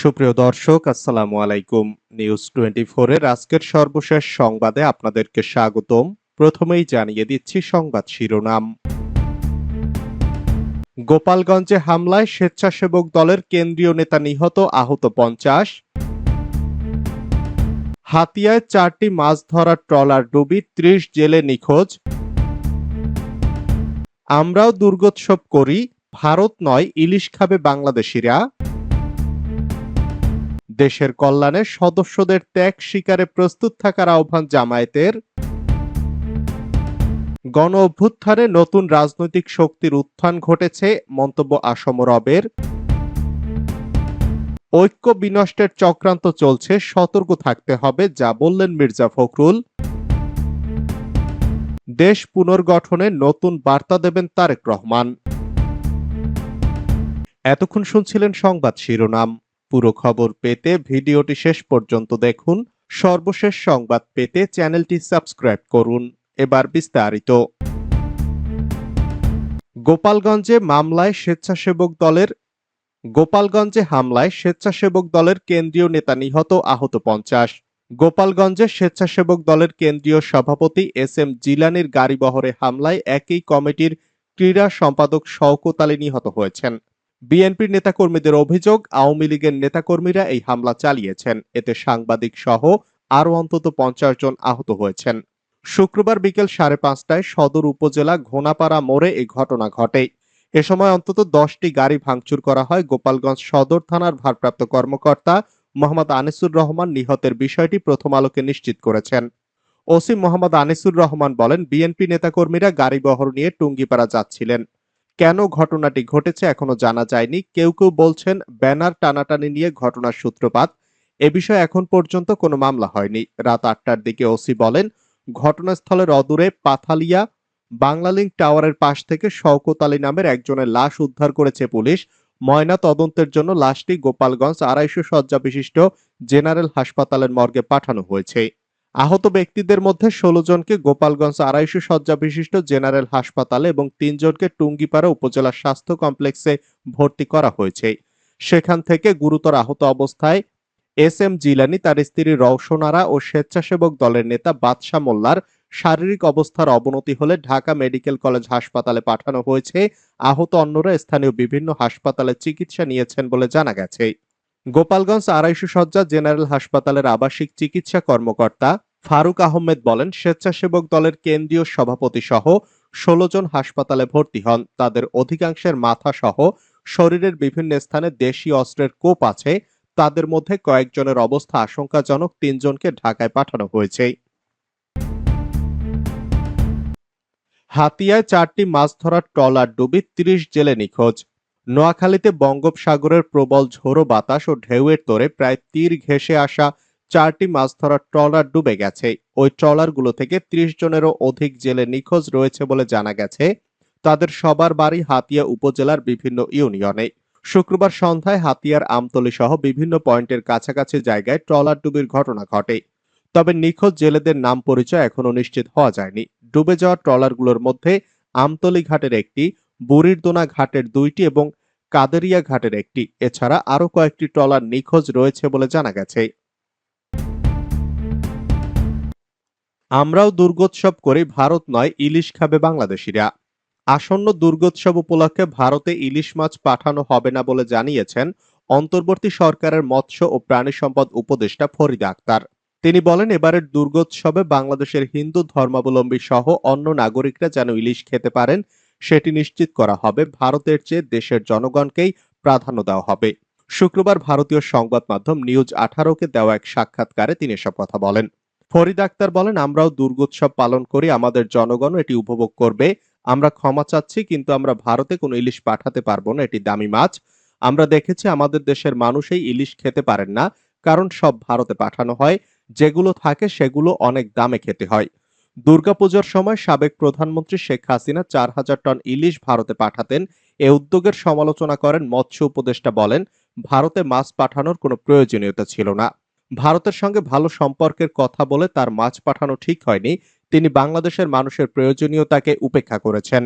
সুপ্রিয় দর্শক, আসসালামু আলাইকুম। নিউজ টোয়েন্টি এর আজকের সর্বশেষ সংবাদে আপনাদেরকে স্বাগতম। প্রথমেই জানিয়ে দিচ্ছি সংবাদ শিরোনাম। গোপালগঞ্জে হামলায় স্বেচ্ছাসেবক দলের কেন্দ্রীয় নেতা নিহত আহত পঞ্চাশ। হাতিয়ায় চারটি মাছ ধরার ট্রলার ডুবি ত্রিশ জেলে নিখোঁজ। আমরাও দুর্গোৎসব করি, ভারত নয়, ইলিশ খাবে বাংলাদেশিরা। দেশের কল্যাণে সদস্যদের ত্যাগ শিকারে প্রস্তুত থাকার আহ্বান জামায়াতের। গণ অভ্যুত্থানে নতুন রাজনৈতিক শক্তির উত্থান ঘটেছে, মন্তব্য আসম রবের। ঐক্য বিনষ্টের চক্রান্ত চলছে, সতর্ক থাকতে হবে, যা বললেন মির্জা ফখরুল। দেশ পুনর্গঠনে নতুন বার্তা দেবেন তারেক রহমান। এতক্ষণ শুনছিলেন সংবাদ শিরোনাম। পুরো খবর পেতে ভিডিওটি শেষ পর্যন্ত দেখুন। সর্বশেষ সংবাদ পেতে চ্যানেলটি সাবস্ক্রাইব করুন। এবার বিস্তারিত। গোপালগঞ্জে মামলায় স্বেচ্ছাসেবক দলের গোপালগঞ্জে হামলায় স্বেচ্ছাসেবক দলের কেন্দ্রীয় নেতা নিহত আহত পঞ্চাশ। গোপালগঞ্জে স্বেচ্ছাসেবক দলের কেন্দ্রীয় সভাপতি এস এম জিলানির গাড়িবহরে হামলায় একই কমিটির ক্রীড়া সম্পাদক শওকত আলী নিহত হয়েছেন। বিএনপির নেতাকর্মীদের অভিযোগ, আওয়ামী লীগের নেতাকর্মীরা এই হামলা চালিয়েছেন। এতে সাংবাদিক সহ আরও অন্তত পঞ্চাশ জন আহত হয়েছেন। শুক্রবার বিকেল সাড়ে পাঁচটায় সদর উপজেলা ঘোনাপাড়া মোড়ে এই ঘটনা ঘটে। এ সময় অন্তত দশটি গাড়ি ভাঙচুর করা হয়। গোপালগঞ্জ সদর থানার ভারপ্রাপ্ত কর্মকর্তা মোহাম্মদ আনিসুর রহমান নিহতের বিষয়টি প্রথম আলোকে নিশ্চিত করেছেন। ওসি মোহাম্মদ আনিসুর রহমান বলেন, বিএনপি নেতাকর্মীরা গাড়ি বহর নিয়ে টুঙ্গিপাড়া যাচ্ছিলেন। কেন ঘটনাটি ঘটেছে এখনও জানা যায়নি। কেউ কেউ বলছেন, ব্যানার টানাটানি নিয়ে ঘটনার সূত্রপাত। এ বিষয়ে এখন পর্যন্ত কোনো মামলা হয়নি। রাত আটটার দিকে ওসি বলেন, ঘটনাস্থলের অদূরে পাথালিয়া বাংলালিংক টাওয়ারের পাশ থেকে শওকত আলী নামের একজনের লাশ উদ্ধার করেছে পুলিশ। ময়না তদন্তের জন্য লাশটি গোপালগঞ্জ আড়াইশো শয্যা বিশিষ্ট জেনারেল হাসপাতালের মর্গে পাঠানো হয়েছে। আহত ব্যক্তিদের মধ্যে ষোলো জনকে গোপালগঞ্জ আড়াইশো শয্যা বিশিষ্ট জেনারেল হাসপাতালে এবং তিনজনকে টুঙ্গিপাড়া উপজেলা স্বাস্থ্য কমপ্লেক্সে ভর্তি করা হয়েছে। সেখান থেকে গুরুতর আহত অবস্থায় এস এম জিলানি, তার স্ত্রী রওশনারা ও স্বেচ্ছাসেবক দলের নেতা বাদশা মোল্লার শারীরিক অবস্থার অবনতি হলে ঢাকা মেডিকেল কলেজ হাসপাতালে পাঠানো হয়েছে। আহত অন্যরা স্থানীয় বিভিন্ন হাসপাতালে চিকিৎসা নিয়েছেন বলে জানা গেছে। গোপালগঞ্জ আড়াইশো শয্যা জেনারেল হাসপাতালের আবাসিক চিকিৎসা কর্মকর্তা ফারুক আহমেদ বলেন, স্বেচ্ছাসেবক দলের কেন্দ্রীয় সভাপতি সহ ষোলো জন হাসপাতালে ভর্তি হন। তাদের অধিকাংশের মাথা সহ শরীরের বিভিন্ন স্থানে দেশি অস্ত্রের কোপ আছে। তাদের মধ্যে কয়েকজনের অবস্থা আশঙ্কাজনক, তিনজনকে ঢাকায় পাঠানো হয়েছে। হাতিয়ায় চারটি মাছ ধরার ট্রলার ডুবি ত্রিশ জেলে নিখোঁজ। নোয়াখালীতে বঙ্গোপসাগরের প্রবল ঝোড়ো বাতাস ও ঢেউয়ের তোরে প্রায় তীর ঘেঁষে আসা চারটি মাছ ধরার ট্রলার ডুবে গেছে। ওই ট্রলারগুলো থেকে ত্রিশ জনেরও অধিক জেলে নিখোঁজ রয়েছে বলে জানা গেছে। তাদের সবার বাড়ি হাতিয়া উপজেলার বিভিন্ন ইউনিয়নে। শুক্রবার সন্ধ্যায় হাতিয়ার আমতলী সহ বিভিন্ন পয়েন্টের কাছাকাছি জায়গায় ট্রলার ডুবির ঘটনা ঘটে। তবে নিখোঁজ জেলেদের নাম পরিচয় এখনও নিশ্চিত হওয়া যায়নি। ডুবে যাওয়া ট্রলারগুলোর মধ্যে আমতলী ঘাটের একটি, বুড়িরদোনা ঘাটের দুইটি এবং কাদেরিয়া ঘাটের একটি। এছাড়া আরও কয়েকটি ট্রলার নিখোঁজ রয়েছে বলে জানা গেছে। আমরাও দুর্গোৎসব করি, ভারত নয়, ইলিশ খাবে বাংলাদেশিরা। আসন্ন দুর্গোৎসব উপলক্ষে ভারতে ইলিশ মাছ পাঠানো হবে না বলে জানিয়েছেন অন্তর্বর্তী সরকারের মৎস্য ও প্রাণী সম্পদ উপদেষ্টা ফরিদা আক্তার। তিনি বলেন, এবারের দুর্গোৎসবে বাংলাদেশের হিন্দু ধর্মাবলম্বী সহ অন্য নাগরিকরা যেন ইলিশ খেতে পারেন, সেটি নিশ্চিত করা হবে। ভারতের চেয়ে দেশের জনগণকেই প্রাধান্য দেওয়া হবে। শুক্রবার ভারতীয় সংবাদ মাধ্যম নিউজ আঠারোকে দেওয়া এক সাক্ষাৎকারে তিনি এসব কথা বলেন। ফরিদ আক্তার বলেন, আমরাও দুর্গোৎসব পালন করি, আমাদের জনগণ এটি উপভোগ করবে। আমরা ক্ষমা চাচ্ছি, কিন্তু আমরা ভারতে কোনো ইলিশ পাঠাতে পারব না, এটি দামি মাছ। আমরা দেখেছি আমাদের দেশের মানুষই ইলিশ খেতে পারেন না, কারণ সব ভারতে পাঠানো হয়। যেগুলো থাকে, সেগুলো অনেক দামে খেতে হয়। দুর্গাপূজার সময় সাবেক প্রধানমন্ত্রী শেখ হাসিনা চার হাজার টন ইলিশ ভারতে পাঠাতেন। এ উদ্যোগের সমালোচনা করেন মৎস্য উপদেষ্টা বলেন, ভারতে মাছ পাঠানোর কোনো প্রয়োজনীয়তা ছিল না। ভারতের সঙ্গে ভালো সম্পর্কের কথা বলে তার মাছ পাঠানো ঠিক হয়নি, তিনি বাংলাদেশের মানুষের প্রয়োজনীয়তাকে উপেক্ষা করেছেন।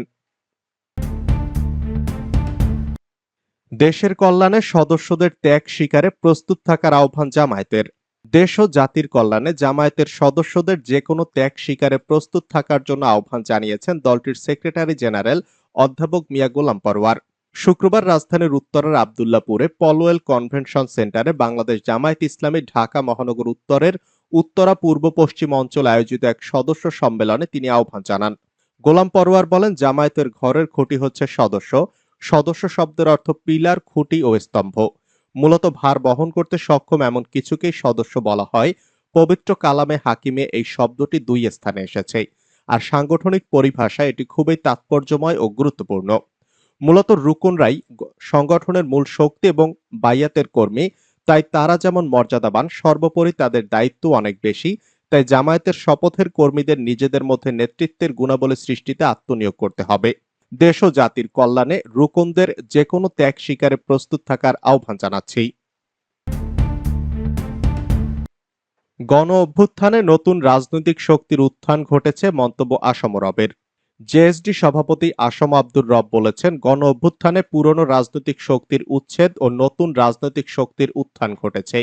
দেশের কল্যাণে সদস্যদের ত্যাগ স্বীকারে প্রস্তুত থাকার আহ্বান জামায়াতের। দেশ ও জাতির কল্যাণে জামায়াতের সদস্যদের যে কোনো ত্যাগ স্বীকারে প্রস্তুত থাকার জন্য আহ্বান জানিয়েছেন দলটির সেক্রেটারি জেনারেল অধ্যাপক মিয়া গোলাম পরওয়ার। শুক্রবার রাজধানীর উত্তরের আবদুল্লাপুরে পলোয়েল কনভেনশন সেন্টারে বাংলাদেশ জামায়াত ইসলামী ঢাকা মহানগর উত্তরের উত্তরা পূর্ব পশ্চিম অঞ্চল আয়োজিত এক সদস্য সম্মেলনে তিনি আহ্বান জানান। গোলাম পরোয়ার বলেন, জামায়াতের ঘরের খুঁটি হচ্ছে সদস্য। সদস্য শব্দের অর্থ পিলার, খুঁটি ও স্তম্ভ। মূলত ভার বহন করতে সক্ষম এমন কিছুকেই সদস্য বলা হয়। পবিত্র কালামে হাকিমে এই শব্দটি দুই স্থানে এসেছে। আর সাংগঠনিক পরিভাষায় এটি খুবই তাৎপর্যময় ও গুরুত্বপূর্ণ। মূলত রুকনরাই সংগঠনের মূল শক্তি এবং বাইয়াতের কর্মী, তাই তারা যেমন মর্যাদাবান, সর্বোপরি তাদের দায়িত্ব অনেক বেশি, তাই জামায়াতের শপথের কর্মীদের নিজেদের মধ্যে নেতৃত্বের গুণাবলী সৃষ্টিতে আত্মনিয়োগ করতে হবে। দেশ ও জাতির কল্যাণে রুকনদের যে কোনো ত্যাগ শিকারে প্রস্তুত থাকার আহ্বান জানাচ্ছি। গণ অভ্যুত্থানে নতুন রাজনৈতিক শক্তির উত্থান ঘটেছে মন্তব্য আসম রবের। জেএসডি সভাপতি আসম আব্দুর রব বলেছেন গণ অভ্যুত্থানে পুরনো রাজনৈতিক শক্তির উচ্ছেদ ও নতুন রাজনৈতিক শক্তির উত্থান ঘটেছে।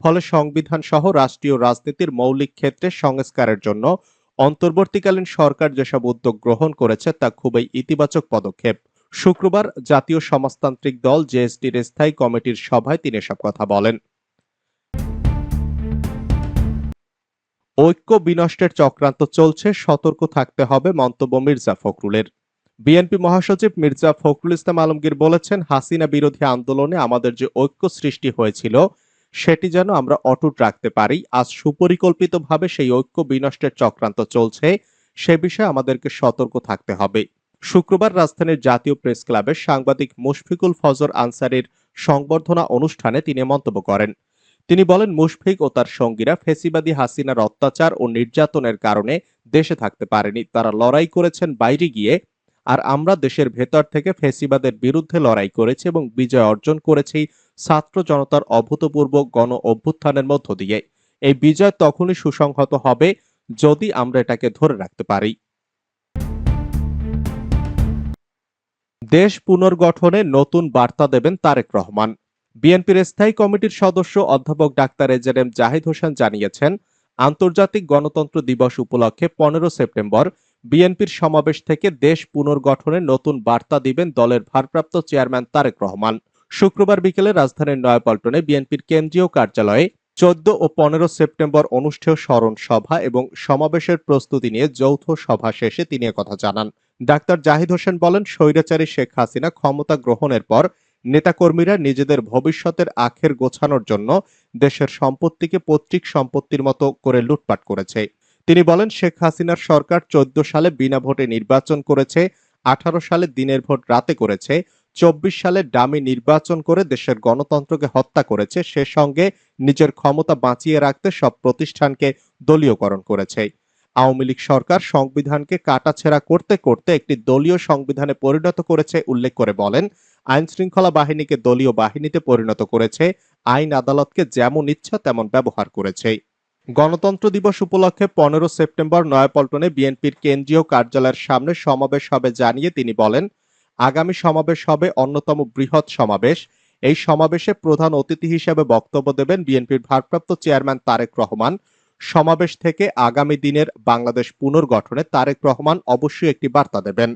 ফলে সংবিধান সহ রাষ্ট্রীয় রাজনীতির মৌলিক ক্ষেত্রে সংস্কারের জন্য অন্তর্বর্তীকালীন সরকার যেসব উদ্যোগ গ্রহণ করেছে তা খুবই ইতিবাচক পদক্ষেপ। শুক্রবার জাতীয় সমাজতান্ত্রিক দল জেএসডির স্থায়ী কমিটির সভায় তিনি এসব কথা বলেন। ঐক্য বিনষ্টের চক্রান্ত চলছে, সতর্ক থাকতে হবে মন্তব্য মির্জা ফখরুলের। বিএনপি মহাসচিব মির্জা ফখরুল ইসলাম আলমগীর বলেছেন, হাসিনা বিরোধী আন্দোলনে আমাদের যে ঐক্য সৃষ্টি হয়েছিল, সেটি যেন আমরা অটুট রাখতে পারি। আজ সুপরিকল্পিতভাবে সেই ঐক্য বিনষ্টের চক্রান্ত চলছে, সে বিষয়ে আমাদেরকে সতর্ক থাকতে হবে। শুক্রবার রাজধানীর জাতীয় প্রেস ক্লাবে সাংবাদিক মুশফিকুল ফজর আনসারির সংবর্ধনা অনুষ্ঠানে তিনি মন্তব্য করেন। তিনি বলেন, মুশফিক ও তার সঙ্গীরা ফেসিবাদী হাসিনার অত্যাচার ও নির্যাতনের কারণে দেশে থাকতে পারেনি। তারা লড়াই করেছেন বাইরে গিয়ে, আর আমরা দেশের ভেতর থেকে ফেসিবাদের বিরুদ্ধে লড়াই করেছি এবং বিজয় অর্জন করেছি ছাত্র জনতার অভূতপূর্ব গণ অভ্যুত্থানের মধ্য দিয়ে। এই বিজয় তখনই সুসংহত হবে যদি আমরা এটাকে ধরে রাখতে পারি। দেশ পুনর্গঠনে নতুন বার্তা দেবেন তারেক রহমান। বিএনপির স্থায়ী কমিটির সদস্য অধ্যাপক ডাক্তার এজের এম জাহিদ হোসেন জানিয়েছেন, আন্তর্জাতিক গণতন্ত্র দিবস উপলক্ষে পনেরো সেপ্টেম্বর বিএনপির সমাবেশ থেকে দেশ পুনর্গঠনের নতুন বার্তা দিবেন দলের ভারপ্রাপ্ত চেয়ারম্যান তারেক রহমান। শুক্রবার বিকেলে রাজধানীর নয়াপল্টনে বিএনপির কেন্দ্রীয় কার্যালয়ে চোদ্দ ও পনেরো সেপ্টেম্বর অনুষ্ঠেয় স্মরণ সভা এবং সমাবেশের প্রস্তুতি নিয়ে যৌথ সভা শেষে তিনি কথা জানান। ডাক্তার জাহিদ হোসেন বলেন, স্বৈরাচারী শেখ হাসিনা ক্ষমতা গ্রহণের পর নেতাকর্মীরা নিজেদের ভবিষ্যতের আখের গোছানোর জন্য দেশের সম্পত্তিকে পৈতৃক সম্পত্তির মতো করে লুটপাট করেছে। তিনি বলেন, শেখ হাসিনার সরকার চোদ্দ সালে বিনা ভোটে নির্বাচন করেছে, আঠারো সালে দিনের ভোট রাতে করেছে, চব্বিশ সালে ডামি নির্বাচন করে দেশের গণতন্ত্রকে হত্যা করেছে, সে সঙ্গে নিজের ক্ষমতা বাঁচিয়ে রাখতে সব প্রতিষ্ঠানকে দলীয়করণ করেছে। আওয়ামী লীগ সরকার সংবিধানকে কাটাছেড়া করতে করতে একটি দলীয় সংবিধানে পরিণত করেছে, উল্লেখ করে বলেন আইন শৃঙ্খলা বাহিনীকে দলীয় বাহিনীতে পরিণত করেছে। আইন আদালতকে যেমন ইচ্ছা তেমন ব্যবহার করেছে। গণতন্ত্র দিবস উপলক্ষে পনেরো সেপ্টেম্বর নয়াপল্টনে বিএনপির কেন্দ্রীয় কার্যালয়ের সামনে সমাবেশ হবে জানিয়ে তিনি বলেন, আগামী সমাবেশ হবে অন্যতম বৃহৎ সমাবেশ। এই সমাবেশে প্রধান অতিথি হিসেবে বক্তব্য দেবেন বিএনপির ভারপ্রাপ্ত চেয়ারম্যান তারেক রহমান। সমাবেশ থেকে আগামী দিনের বাংলাদেশ পুনর্গঠনে তারেক রহমান অবশ্যই একটি বার্তা দেবেন।